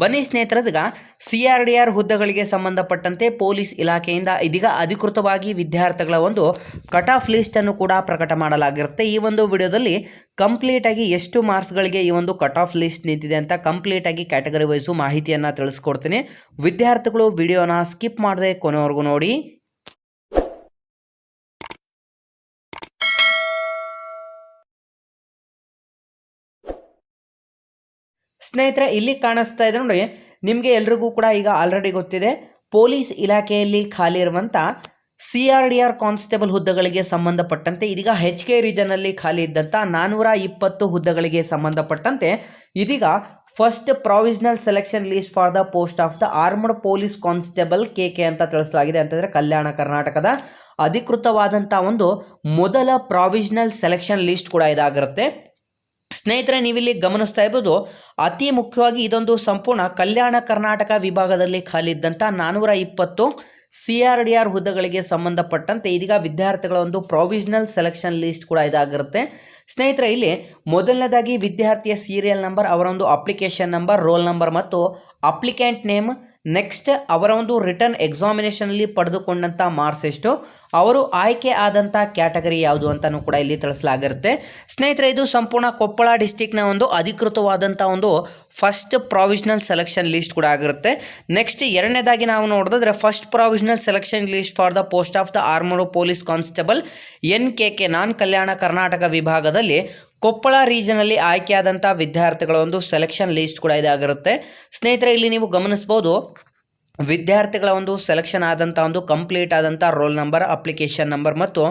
ಬನ್ನಿ ಸ್ನೇಹಿತರದೀಗ C R D R ಹುದ್ದೆಗಳಿಗೆ ಸಂಬಂಧಪಟ್ಟಂತೆ ಪೊಲೀಸ್ ಇಲಾಖೆಯಿಂದ ಇದೀಗ ಅಧಿಕೃತವಾಗಿ ವಿದ್ಯಾರ್ಥಿಗಳ ಒಂದು ಕಟ್ ಆಫ್ ಲಿಸ್ಟನ್ನು ಕೂಡ ಪ್ರಕಟ ಮಾಡಲಾಗಿರುತ್ತೆ. ಈ ಒಂದು ವಿಡಿಯೋದಲ್ಲಿ ಕಂಪ್ಲೀಟಾಗಿ ಎಷ್ಟು ಮಾರ್ಕ್ಸ್ಗಳಿಗೆ ಈ ಒಂದು ಕಟ್ ಆಫ್ ಲಿಸ್ಟ್ ನಿಂತಿದೆ ಅಂತ ಕಂಪ್ಲೀಟಾಗಿ ಕ್ಯಾಟಗರಿ ವೈಸು ಮಾಹಿತಿಯನ್ನು ತಿಳಿಸ್ಕೊಡ್ತೀನಿ. ವಿದ್ಯಾರ್ಥಿಗಳು ವಿಡಿಯೋನ ಸ್ಕಿಪ್ ಮಾಡದೆ ಕೊನೆವರೆಗೂ ನೋಡಿ. ಸ್ನೇಹಿತರೆ, ಇಲ್ಲಿ ಕಾಣಿಸ್ತಾ ಇದೆ ನೋಡಿ. ನಿಮಗೆ ಎಲ್ರಿಗೂ ಕೂಡ ಈಗ ಆಲ್ರೆಡಿ ಗೊತ್ತಿದೆ. ಪೊಲೀಸ್ ಇಲಾಖೆಯಲ್ಲಿ ಖಾಲಿ ಇರುವಂಥ C R D R constable ಹುದ್ದೆಗಳಿಗೆ ಸಂಬಂಧಪಟ್ಟಂತೆ, ಇದೀಗ ಹೆಚ್ ಕೆ ರೀಜನಲ್ಲಿ ಖಾಲಿ ಇದ್ದಂಥ ನಾನ್ನೂರ ಇಪ್ಪತ್ತು ಹುದ್ದೆಗಳಿಗೆ ಸಂಬಂಧಪಟ್ಟಂತೆ, ಇದೀಗ first provisional selection list for the post of the armed police constable K K ಅಂತ ತಿಳಿಸಲಾಗಿದೆ. ಅಂತಂದರೆ ಕಲ್ಯಾಣ ಕರ್ನಾಟಕದ ಅಧಿಕೃತವಾದಂಥ ಒಂದು ಮೊದಲ ಪ್ರಾವಿಷನಲ್ ಸೆಲೆಕ್ಷನ್ ಲೀಸ್ಟ್ ಕೂಡ ಇದಾಗಿರುತ್ತೆ. ಸ್ನೇಹಿತರೆ, ನೀವಿಲ್ಲಿ ಗಮನಿಸ್ತಾ ಇರ್ಬೋದು, ಅತಿ ಮುಖ್ಯವಾಗಿ ಇದೊಂದು ಸಂಪೂರ್ಣ ಕಲ್ಯಾಣ ಕರ್ನಾಟಕ ವಿಭಾಗದಲ್ಲಿ ಖಾಲಿ ಇದ್ದಂಥ ನಾನ್ನೂರ ಇಪ್ಪತ್ತು ಸಿ ಆರ್ ಡಿ ಆರ್ ಹುದ್ದೆಗಳಿಗೆ ಸಂಬಂಧಪಟ್ಟಂತೆ ಇದೀಗ ವಿದ್ಯಾರ್ಥಿಗಳ ಒಂದು ಪ್ರೊವಿಷನಲ್ ಸೆಲೆಕ್ಷನ್ ಲಿಸ್ಟ್ ಕೂಡ ಇದಾಗಿರುತ್ತೆ. ಸ್ನೇಹಿತರೆ, ಇಲ್ಲಿ ಮೊದಲನೇದಾಗಿ ವಿದ್ಯಾರ್ಥಿಯ ಸೀರಿಯಲ್ ನಂಬರ್ ಅವರ ಒಂದು ಅಪ್ಲಿಕೇಶನ್ ನಂಬರ್ ರೋಲ್ ನಂಬರ್ ಮತ್ತು ಅಪ್ಲಿಕೆಂಟ್ ನೇಮ್ ನೆಕ್ಸ್ಟ್ ಅವರ ಒಂದು ರಿಟರ್ನ್ ಎಕ್ಸಾಮಿನೇಷನಲ್ಲಿ ಪಡೆದುಕೊಂಡಂಥ ಮಾರ್ಕ್ಸ್ ಎಷ್ಟು? ಅವರು ಆಯ್ಕೆ ಆದಂಥ ಕ್ಯಾಟಗರಿ ಯಾವುದು ಅಂತಲೂ ಕೂಡ ಇಲ್ಲಿ ತಿಳಿಸಲಾಗಿರುತ್ತೆ. ಸ್ನೇಹಿತರೆ, ಇದು ಸಂಪೂರ್ಣ ಕೊಪ್ಪಳ ಡಿಸ್ಟಿಕ್ನ ಒಂದು ಅಧಿಕೃತವಾದಂಥ ಒಂದು ಫಸ್ಟ್ ಪ್ರಾವಿಷನಲ್ ಸೆಲೆಕ್ಷನ್ ಲಿಸ್ಟ್ ಕೂಡ ಆಗಿರುತ್ತೆ. ನೆಕ್ಸ್ಟ್ ಎರಡನೇದಾಗಿ ನಾವು ನೋಡಿದ್ರೆ first provisional selection list for the post of the armed police constable N K K non Kalyana Karnataka ವಿಭಾಗದಲ್ಲಿ ಕೊಪ್ಪಳ ರೀಜನಲ್ಲಿ ಆಯ್ಕೆಯಾದಂಥ ವಿದ್ಯಾರ್ಥಿಗಳ ಒಂದು ಸೆಲೆಕ್ಷನ್ ಲಿಸ್ಟ್ ಕೂಡ ಇದಾಗಿರುತ್ತೆ. ಸ್ನೇಹಿತರೆ, ಇಲ್ಲಿ ನೀವು ಗಮನಿಸ್ಬೋದು, ವಿದ್ಯಾರ್ಥಿಗಳ ಒಂದು ಸೆಲೆಕ್ಷನ್ ಆದಂಥ ಒಂದು ಕಂಪ್ಲೀಟ್ ಆದಂಥ ರೋಲ್ ನಂಬರ್ ಅಪ್ಲಿಕೇಶನ್ ನಂಬರ್ ಮತ್ತು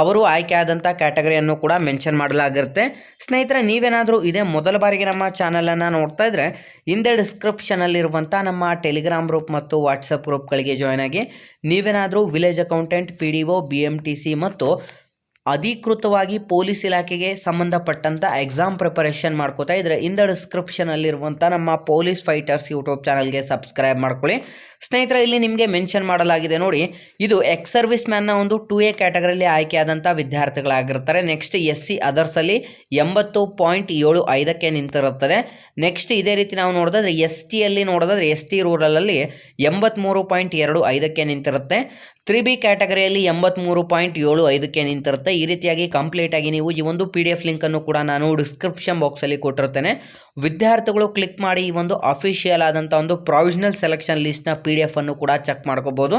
ಅವರು ಆಯ್ಕೆ ಆದಂಥ ಕ್ಯಾಟಗರಿಯನ್ನು ಕೂಡ ಮೆನ್ಷನ್ ಮಾಡಲಾಗಿರುತ್ತೆ. ಸ್ನೇಹಿತರೆ, ನೀವೇನಾದರೂ ಇದೇ ಮೊದಲ ಬಾರಿಗೆ ನಮ್ಮ ಚಾನಲನ್ನು ನೋಡ್ತಾ ಇದ್ದರೆ ಹಿಂದೆ ಡಿಸ್ಕ್ರಿಪ್ಷನಲ್ಲಿರುವಂಥ ನಮ್ಮ ಟೆಲಿಗ್ರಾಮ್ ಗ್ರೂಪ್ ಮತ್ತು ವಾಟ್ಸಪ್ ಗ್ರೂಪ್ಗಳಿಗೆ ಜಾಯ್ನ್ ಆಗಿ, ನೀವೇನಾದರೂ ವಿಲೇಜ್ ಅಕೌಂಟೆಂಟ್ ಪಿ ಡಿ ಮತ್ತು ಅಧಿಕೃತವಾಗಿ ಪೊಲೀಸ್ ಇಲಾಖೆಗೆ ಸಂಬಂಧಪಟ್ಟಂಥ ಎಕ್ಸಾಮ್ ಪ್ರಿಪರೇಷನ್ ಮಾಡ್ಕೋತಾ ಇದ್ರೆ ಇಂದ ಡಿಸ್ಕ್ರಿಪ್ಷನಲ್ಲಿರುವಂಥ ನಮ್ಮ ಪೊಲೀಸ್ ಫೈಟರ್ಸ್ ಯೂಟ್ಯೂಬ್ ಚಾನಲ್ಗೆ ಸಬ್ಸ್ಕ್ರೈಬ್ ಮಾಡ್ಕೊಳ್ಳಿ. ಸ್ನೇಹಿತರೆ, ಇಲ್ಲಿ ನಿಮಗೆ ಮೆನ್ಷನ್ ಮಾಡಲಾಗಿದೆ ನೋಡಿ, ಇದು ಎಕ್ಸ್ ಸರ್ವಿಸ್ ಮ್ಯಾನ್ನ ಒಂದು ಟು ಎ ಕ್ಯಾಟಗರಿಯಲ್ಲಿ ಆಯ್ಕೆಯಾದಂಥ ವಿದ್ಯಾರ್ಥಿಗಳಾಗಿರ್ತಾರೆ. ನೆಕ್ಸ್ಟ್ ಎಸ್ ಸಿ ಅದರ್ಸಲ್ಲಿ ಎಂಬತ್ತು ಪಾಯಿಂಟ್ ಏಳು ಐದಕ್ಕೆ ನಿಂತಿರುತ್ತದೆ. ನೆಕ್ಸ್ಟ್ ಇದೇ ರೀತಿ ನಾವು ನೋಡೋದಾದ್ರೆ ಎಸ್ ಟಿಯಲ್ಲಿ ನೋಡೋದಾದ್ರೆ ಎಸ್ ಟಿ ರೂರಲಲ್ಲಿ ಎಂಬತ್ತ್ಮೂರು ಪಾಯಿಂಟ್ ಎರಡು ಐದಕ್ಕೆ ನಿಂತಿರುತ್ತೆ. ತ್ರೀ ಬಿ ಕ್ಯಾಟಗರಿಯಲ್ಲಿ ಎಂಬತ್ತ್ಮೂರು ಪಾಯಿಂಟ್ ಏಳು ಐದಕ್ಕೆ ನಿಂತಿರುತ್ತೆ. ಈ ರೀತಿಯಾಗಿ ಕಂಪ್ಲೀಟಾಗಿ ನೀವು ಈ ಒಂದು ಪಿ ಡಿ ಎಫ್ ಲಿಂಕನ್ನು ಕೂಡ ನಾನು ಡಿಸ್ಕ್ರಿಪ್ಷನ್ ಬಾಕ್ಸಲ್ಲಿ ಕೊಟ್ಟಿರ್ತೇನೆ. ವಿದ್ಯಾರ್ಥಿಗಳು ಕ್ಲಿಕ್ ಮಾಡಿ ಈ ಒಂದು ಅಫಿಷಿಯಲ್ ಆದಂಥ ಒಂದು ಪ್ರಾವಿಷನಲ್ ಸೆಲೆಕ್ಷನ್ ಲಿಸ್ಟ್ನ ಪಿ ಡಿ ಎಫನ್ನು ಕೂಡ ಚೆಕ್ ಮಾಡ್ಕೋಬೋದು.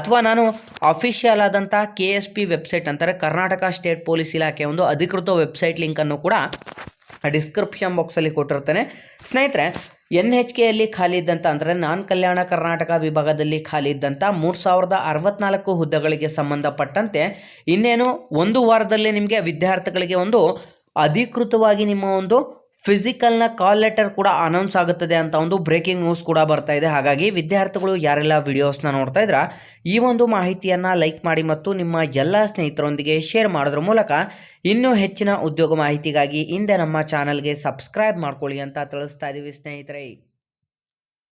ಅಥವಾ ನಾನು ಅಫಿಷಿಯಲ್ ಆದಂಥ ಕೆ ಎಸ್ ಪಿ ವೆಬ್ಸೈಟ್ ಅಂತಾರೆ, ಕರ್ನಾಟಕ ಸ್ಟೇಟ್ ಪೊಲೀಸ್ ಇಲಾಖೆ ಒಂದು ಅಧಿಕೃತ ವೆಬ್ಸೈಟ್ ಲಿಂಕನ್ನು ಕೂಡ ಡಿಸ್ಕ್ರಿಪ್ಷನ್ ಬಾಕ್ಸಲ್ಲಿ ಕೊಟ್ಟಿರ್ತೇನೆ. ಸ್ನೇಹಿತರೆ ಎನ್ ಎಚ್ ಕೆಯಲ್ಲಿ ಖಾಲಿ ಇದ್ದಂಥ ಅಂದರೆ ನಾನ್ ಕಲ್ಯಾಣ ಕರ್ನಾಟಕ ವಿಭಾಗದಲ್ಲಿ ಖಾಲಿ ಇದ್ದಂಥ ಮೂರು ಸಾವಿರದ ಅರವತ್ನಾಲ್ಕು ಹುದ್ದೆಗಳಿಗೆ ಸಂಬಂಧಪಟ್ಟಂತೆ ಇನ್ನೇನು ಒಂದು ವಾರದಲ್ಲೇ ನಿಮಗೆ ವಿದ್ಯಾರ್ಥಿಗಳಿಗೆ ಒಂದು ಅಧಿಕೃತವಾಗಿ ನಿಮ್ಮ ಒಂದು ಫಿಸಿಕಲ್ನ ಕಾಲ್ ಲೆಟರ್ ಕೂಡ ಅನೌನ್ಸ್ ಆಗುತ್ತದೆ ಅಂತ ಒಂದು ಬ್ರೇಕಿಂಗ್ ನ್ಯೂಸ್ ಕೂಡ ಬರ್ತಾ ಇದೆ. ಹಾಗಾಗಿ ವಿದ್ಯಾರ್ಥಿಗಳು ಯಾರೆಲ್ಲ ವಿಡಿಯೋಸ್ನ ನೋಡ್ತಾ ಇದ್ರ, ಈ ಒಂದು ಮಾಹಿತಿಯನ್ನು ಲೈಕ್ ಮಾಡಿ ಮತ್ತು ನಿಮ್ಮ ಎಲ್ಲ ಸ್ನೇಹಿತರೊಂದಿಗೆ ಶೇರ್ ಮಾಡೋದ್ರ ಮೂಲಕ ಇನ್ನೂ ಹೆಚ್ಚಿನ ಉದ್ಯೋಗ ಮಾಹಿತಿಗಾಗಿ ಹಿಂದೆ ನಮ್ಮ ಚಾನಲ್ಗೆ ಸಬ್ಸ್ಕ್ರೈಬ್ ಮಾಡ್ಕೊಳ್ಳಿ ಅಂತ ತಿಳಿಸ್ತಾ ಇದ್ದೀವಿ ಸ್ನೇಹಿತರೆ.